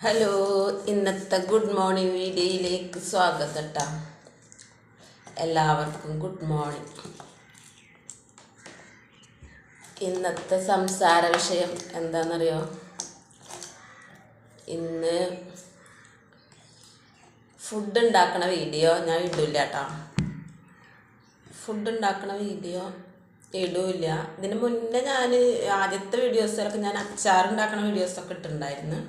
Hello ഇന്നത്തെ good morning വീഡിയോയിലേക്ക് സ്വാഗതം കേട്ടോ എല്ലാവർക്കും ഗുഡ് മോർണിംഗ്. ഇന്നത്തെ സംസാര വിഷയം എന്താണെന്നറിയോ ഇന്ന് ഫുഡ് ഉണ്ടാക്കണ വീഡിയോ ഞാൻ ഇടില്ല കേട്ടോ ഫുഡ് ഉണ്ടാക്കണ വീഡിയോ ഇടില്ല ഇതിന് മുന്നേ ഞാൻ ആദ്യത്തെ വീഡിയോസിലൊക്കെ ഞാൻ അച്ചാർ ഉണ്ടാക്കണ വീഡിയോസൊക്കെ ഇട്ടിട്ടുണ്ടായിരുന്നു.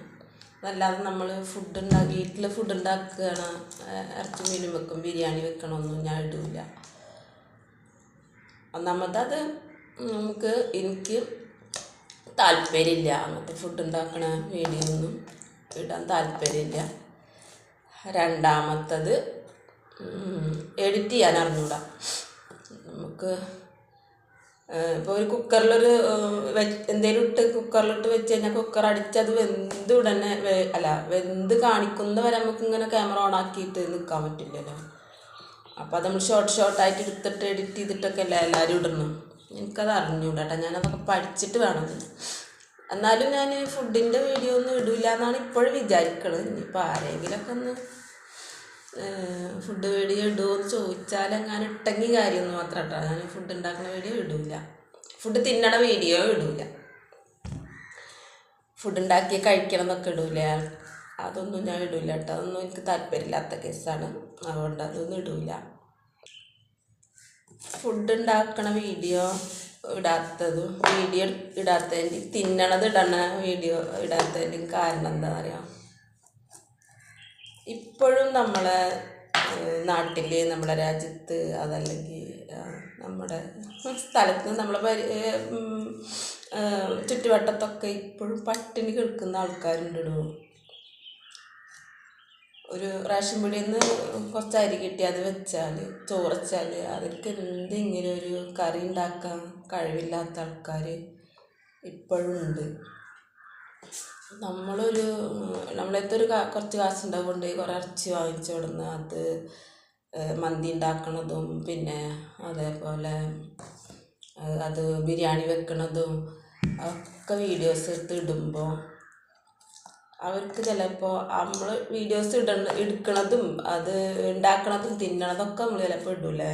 അതല്ലാതെ നമ്മൾ ഫുഡ് ഉണ്ടാക്കി വീട്ടിൽ ഫുഡ് ഉണ്ടാക്കുകയാണ് ഇറച്ചി മീനും വെക്കും ബിരിയാണി വെക്കണമൊന്നും ഞാൻ ഇടില്ല ഒന്നാമതത് നമുക്ക് എനിക്ക് താല്പര്യമില്ല അങ്ങനത്തെ ഫുഡ് ഉണ്ടാക്കണ വീഡിയോ ഇടാൻ താല്പര്യമില്ല. രണ്ടാമത്തത് എഡിറ്റ് ചെയ്യാൻ അറിഞ്ഞൂടാ നമുക്ക് ഇപ്പോൾ ഒരു കുക്കറിലൊരു എന്തെങ്കിലും ഇട്ട് കുക്കറിലിട്ട് വെച്ച് കഴിഞ്ഞാൽ കുക്കർ അടിച്ചത് വെന്ത് ഉടനെ അല്ല വെന്ത് കാണിക്കുന്ന വരെ നമുക്ക് ഇങ്ങനെ ക്യാമറ ഓൺ ആക്കിയിട്ട് നിൽക്കാൻ പറ്റില്ലല്ലോ. അപ്പോൾ അത് നമ്മൾ ഷോർട്ട് ഷോർട്ടായിട്ട് എടുത്തിട്ട് എഡിറ്റ് ചെയ്തിട്ടൊക്കെ അല്ലേ എല്ലാവരും ഇടണം എനിക്കത് അറിഞ്ഞൂടാട്ടോ ഞാനതൊക്കെ പഠിച്ചിട്ട് വേണം എന്നാലും ഞാൻ ഫുഡിന്റെ വീഡിയോ ഒന്നും ഇടില്ല എന്നാണ് ഇപ്പോഴും വിചാരിക്കണത്. ഇനിയിപ്പോൾ ആരെങ്കിലുമൊക്കെ ഒന്ന് ഫുഡ് വീഡിയോ ഇടുമോ എന്ന് ചോദിച്ചാൽ അങ്ങനെ ഇട്ടെങ്കിൽ കാര്യമൊന്നും മാത്രം കേട്ടോ ഞാൻ ഫുഡ് ഉണ്ടാക്കുന്ന വീഡിയോ ഇടില്ല ഫുഡ് തിന്നണ വീഡിയോ ഇടില്ല ഫുഡ് ഉണ്ടാക്കി കഴിക്കണം എന്നൊക്കെ ഇടൂല. അതൊന്നും ഞാൻ ഇടില്ല കേട്ടോ അതൊന്നും എനിക്ക് താല്പര്യമില്ലാത്ത കേസാണ്. അതുകൊണ്ട് അതൊന്നും ഇടില്ല ഫുഡ് ഉണ്ടാക്കണ വീഡിയോ ഇടാത്തതും വീഡിയോ ഇടാത്തതിന്റെ തിന്നണത് ഇടണ വീഡിയോ ഇടാത്തതിന്റെ കാരണം എന്താ പറയുക ഇപ്പോഴും നമ്മളെ നാട്ടിൽ നമ്മളെ രാജ്യത്ത് അതല്ലെങ്കിൽ നമ്മുടെ സ്ഥലത്ത് നമ്മളെ പരി ചുറ്റുവട്ടത്തൊക്കെ ഇപ്പോഴും പട്ടിണി കിടക്കുന്ന ആൾക്കാരുണ്ടോ ഒരു റേഷൻ പീടിയിൽ നിന്ന് കുറച്ച് അരി കിട്ടി അത് വെച്ചാൽ ചോറച്ചാൽ അവർക്ക് എന്തെങ്കിലും ഒരു കറി ഉണ്ടാക്കാൻ കഴിവില്ലാത്ത ആൾക്കാർ ഇപ്പോഴും ഉണ്ട്. നമ്മളൊരു നമ്മളെ കാ- കുറച്ച് കാശ് ഉണ്ടാവുകൊണ്ട് കുറേ ഇറച്ചി വാങ്ങിച്ചു കൊടുന്ന് അത് മന്തി ഉണ്ടാക്കണതും പിന്നെ അതേപോലെ അത് ബിരിയാണി വെക്കണതും ഒക്കെ വീഡിയോസ് എടുത്ത് ഇടുമ്പോൾ അവർക്ക് ചിലപ്പോൾ നമ്മൾ വീഡിയോസ് ഇടണ എടുക്കണതും അത് ഉണ്ടാക്കണതും തിന്നണതൊക്കെ നമ്മൾ ചിലപ്പോൾ ഇടൂലേ?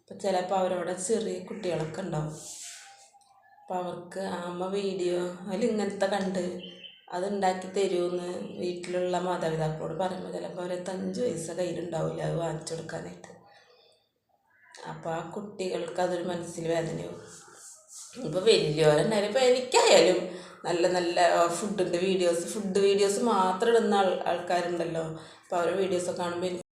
അപ്പം ചിലപ്പോൾ അവരവിടെ ചെറിയ കുട്ടികളൊക്കെ ഉണ്ടാവും. അപ്പം അവർക്ക് അമ്മ വീഡിയോ അതിൽ ഇങ്ങനത്തെ കണ്ട് അത് ഉണ്ടാക്കി തരുമെന്ന് വീട്ടിലുള്ള മാതാപിതാക്കളോട് പറയുമ്പോൾ ചിലപ്പോൾ അവരത്ത് അഞ്ച് പൈസ കയ്യിലുണ്ടാവില്ല അത് വാങ്ങിച്ചു കൊടുക്കാനായിട്ട്. അപ്പോൾ ആ കുട്ടികൾക്ക് അതൊരു മനസ്സിൽ വേദനയാവും. ഇപ്പോൾ വലിയവരെന്നാലും ഇപ്പോൾ എനിക്കായാലും നല്ല നല്ല ഫുഡിന്റെ വീഡിയോസ് ഫുഡ് വീഡിയോസ് മാത്രം ഇടുന്ന ആൾ ആൾക്കാരുണ്ടല്ലോ. അപ്പോൾ അവരുടെ വീഡിയോസൊക്കെ കാണുമ്പോൾ